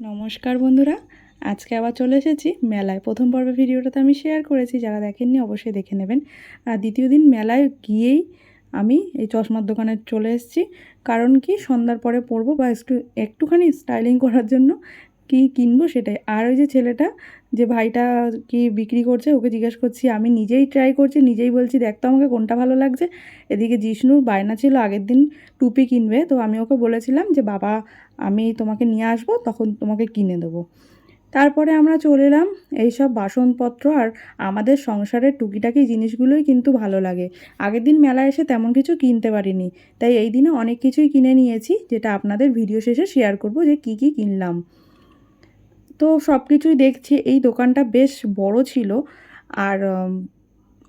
নমস্কার বন্ধুরা, আজকে আবার চলে এসেছি মেলায়। প্রথম পর্বে ভিডিওটাতে আমি শেয়ার করেছি, যারা দেখেননি অবশ্যই দেখে নেবেন। আর দ্বিতীয় দিন মেলায় গিয়েই আমি এই চশমার দোকানে চলে এসেছি। কারণ কি, সন্ধ্যার পরে পরবো বা একটু একটুখানি স্টাইলিং করার জন্য কি কিনবো সেটাই। আর ওই যে ছেলেটা যে ভাইটা কি বিক্রি করছে, ওকে জিজ্ঞেস করছি, আমি নিজেই ট্রাই করছি, নিজেই বলছি দেখতো আমাকে কোনটা ভালো লাগছে। এদিকে জিষ্ণুর বায়না ছিল আগের দিন টুপি কিনবে, তো আমি ওকে বলেছিলাম যে, বাবা, আমি তোমাকে নিয়ে আসব, তখন তোমাকে কিনে দেবো। তারপরে আমরা চলে এলাম এইসব বাসনপত্র আর আমাদের সংসারের টুকিটাকি জিনিসগুলোই কিন্তু ভালো লাগে। আগের দিন মেলায় এসে তেমন কিছু কিনতে পারিনি, তাই এই দিনে অনেক কিছুই কিনে নিয়েছি, যেটা আপনাদের ভিডিও শেষে শেয়ার করব যে কি কি কিনলাম। তো সব কিছুই দেখছি, এই দোকানটা বেশ বড় ছিল আর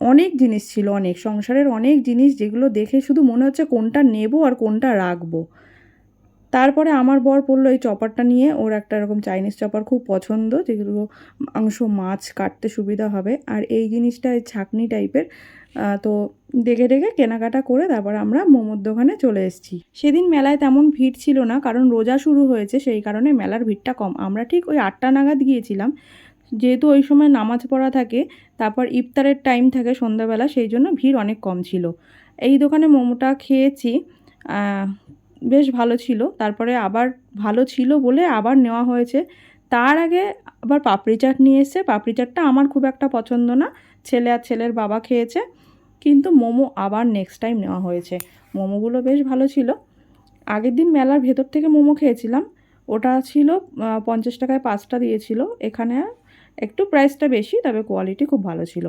অনেক জিনিস ছিল অনেক, সংসারের অনেক জিনিস যেগুলো দেখে শুধু মনে হচ্ছে কোনটা নেব আর কোনটা রাখব। তারপরে আমার বর পড়ল এই চপারটা নিয়ে ওর একটা এরকম চাইনিজ চপার খুব পছন্দ, যেগুলো মাংস, মাছ কাটতে সুবিধা হবে। আর এই জিনিসটা ছাকনি টাইপের তো দেখে দেখে কেনাকাটা করে তারপর আমরা মোমোর দোকানে চলে এসেছি। সেদিন মেলায় তেমন ভিড় ছিল না, কারণ রোজা শুরু হয়েছে, সেই কারণে মেলার ভিড়টা কম। আমরা ঠিক ওই আটটা নাগাদ গিয়েছিলাম। যেহেতু ওই সময় নামাজ পড়া থাকে, তারপর ইফতারের টাইম থাকে সন্ধ্যাবেলা, সেই জন্য ভিড় অনেক কম ছিল। এই দোকানে মোমোটা খেয়েছি বেশ ভালো ছিল। তারপরে আবার ভালো ছিল বলে আবার নেওয়া হয়েছে। তার আগে আবার পাপড়ি চাট নিয়ে এসছে পাপড়ি চাটটা আমার খুব একটা পছন্দ না। ছেলে আর ছেলের বাবা খেয়েছে। কিন্তু মোমো আবার নেক্সট টাইম নেওয়া হয়েছে। মোমোগুলো বেশ ভালো ছিল। আগের দিন মেলার ভেতর থেকে মোমো খেয়েছিলাম। ওটা ছিল পঞ্চাশ টাকায় পাঁচটা দিয়েছিল। এখানে একটু প্রাইসটা বেশি, তবে কোয়ালিটি খুব ভালো ছিল।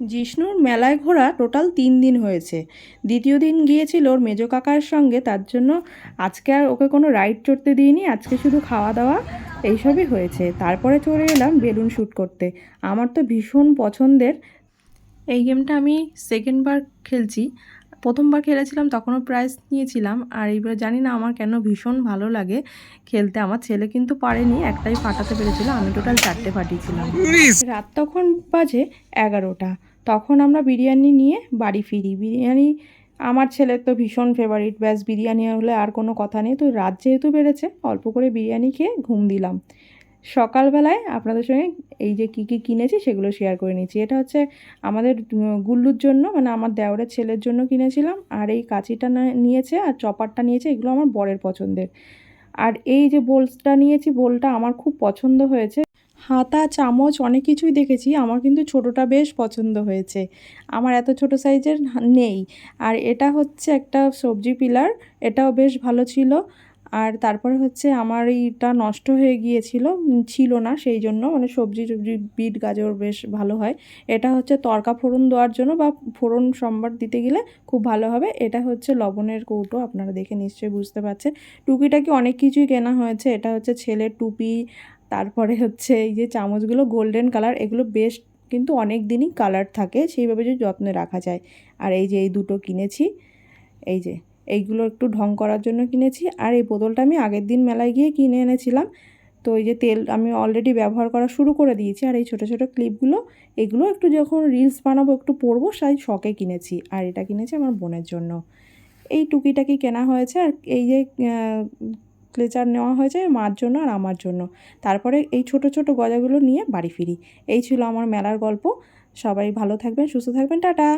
জিষ্ণুর মেলায় ঘোরা টোটাল তিন দিন হয়েছে। দ্বিতীয় দিন গিয়েছিল ওর মেজো কাকার সঙ্গে, তার জন্য আজকে আর ওকে কোনো রাইড চড়তে দিইনি, আজকে শুধু খাওয়া দাওয়া এইসবই হয়েছে। তারপরে চলে এলাম বেলুন শ্যুট করতে। আমার তো ভীষণ পছন্দের। এই গেমটা আমি সেকেন্ডবার খেলছি। প্রথমবার খেলেছিলাম তখনও প্রাইজ নিয়েছিলাম। আর এইবার জানি না আমার কেন ভীষণ ভালো লাগে খেলতে। আমার ছেলে কিন্তু পারেনি একটাই ফাটাতে পেরেছিল। আমি টোটাল চারটে ফাটিয়েছিলাম। রাত তখন বাজে এগারোটা। তখন আমরা বিরিয়ানি নিয়ে বাড়ি ফিরি। বিরিয়ানি আমার ছেলের তো ভীষণ ফেভারিট ব্যাস বিরিয়ানি হলে আর কোনো কথা নেই। তো রাত যেহেতু বেড়েছে অল্প করে বিরিয়ানি খেয়ে ঘুম দিলাম। সকালবেলায় আপনাদের সঙ্গে এই যে কী কী কিনেছি সেগুলো শেয়ার করে নিচ্ছি এটা হচ্ছে আমাদের গুল্লুর জন্য মানে আমার দেওরের ছেলের জন্য কিনেছিলাম। আর এই কাঁচিটা নিয়েছে আর চপারটা নিয়েছে, এগুলো আমার বরের পছন্দের। আর এই যে বোলসটা নিয়েছি, বোলটা আমার খুব পছন্দ হয়েছে। হাতা, চামচ অনেক কিছুই দেখেছি, আমার কিন্তু ছোটোটা বেশ পছন্দ হয়েছে। আমার এত ছোট সাইজের নেই। আর এটা হচ্ছে একটা সবজি পিলার, এটাও বেশ ভালো ছিল। আর তারপরে হচ্ছে আমার এইটা নষ্ট হয়ে গিয়েছিল, ছিল না সেই জন্য মানে সবজি টবজি, বিট, গাজর বেশ ভালো হয়। এটা হচ্ছে তরকা ফোড়ন দেওয়ার জন্য বা ফোড়ন সম্বার দিতে গেলে খুব ভালো হবে। এটা হচ্ছে লবণের কৌটো, আপনারা দেখে নিশ্চয়ই বুঝতে পারছেন। টুকিটাকি অনেক কিছুই কেনা হয়েছে। এটা হচ্ছে ছেলের টুপি, তারপরে হচ্ছে এই যে চামচগুলো গোল্ডেন কালার, এগুলো বেশ কিন্তু অনেক দিনই কালার থাকে। সেইভাবে যদি যত্নে রাখা যায়। আর এই যে এই দুটো কিনেছি, এই যে এইগুলো একটু ঢং করার জন্য কিনেছি। আর এই বোতলটা আমি আগের দিন মেলায় গিয়ে কিনে এনেছিলাম। তো এই যে তেল আমি অলরেডি ব্যবহার করা শুরু করে দিয়েছি। আর এই ছোটো ছোটো ক্লিপগুলো এগুলো একটু যখন রিলস বানাবো, একটু পরবো, সেই শখে কিনেছি। আর এটা কিনেছি আমার বোনের জন্য। এই টুকিটাকি কেনা হয়েছে। আর এই যে ক্লেচার নেওয়া হয়েছে মার জন্য আর আমার জন্য। তারপরে এই ছোট ছোট গজাগুলো নিয়ে বাড়ি ফিরি। এই ছিল আমার মেলার গল্প। সবাই ভালো থাকবেন, সুস্থ থাকবেন। টাটা!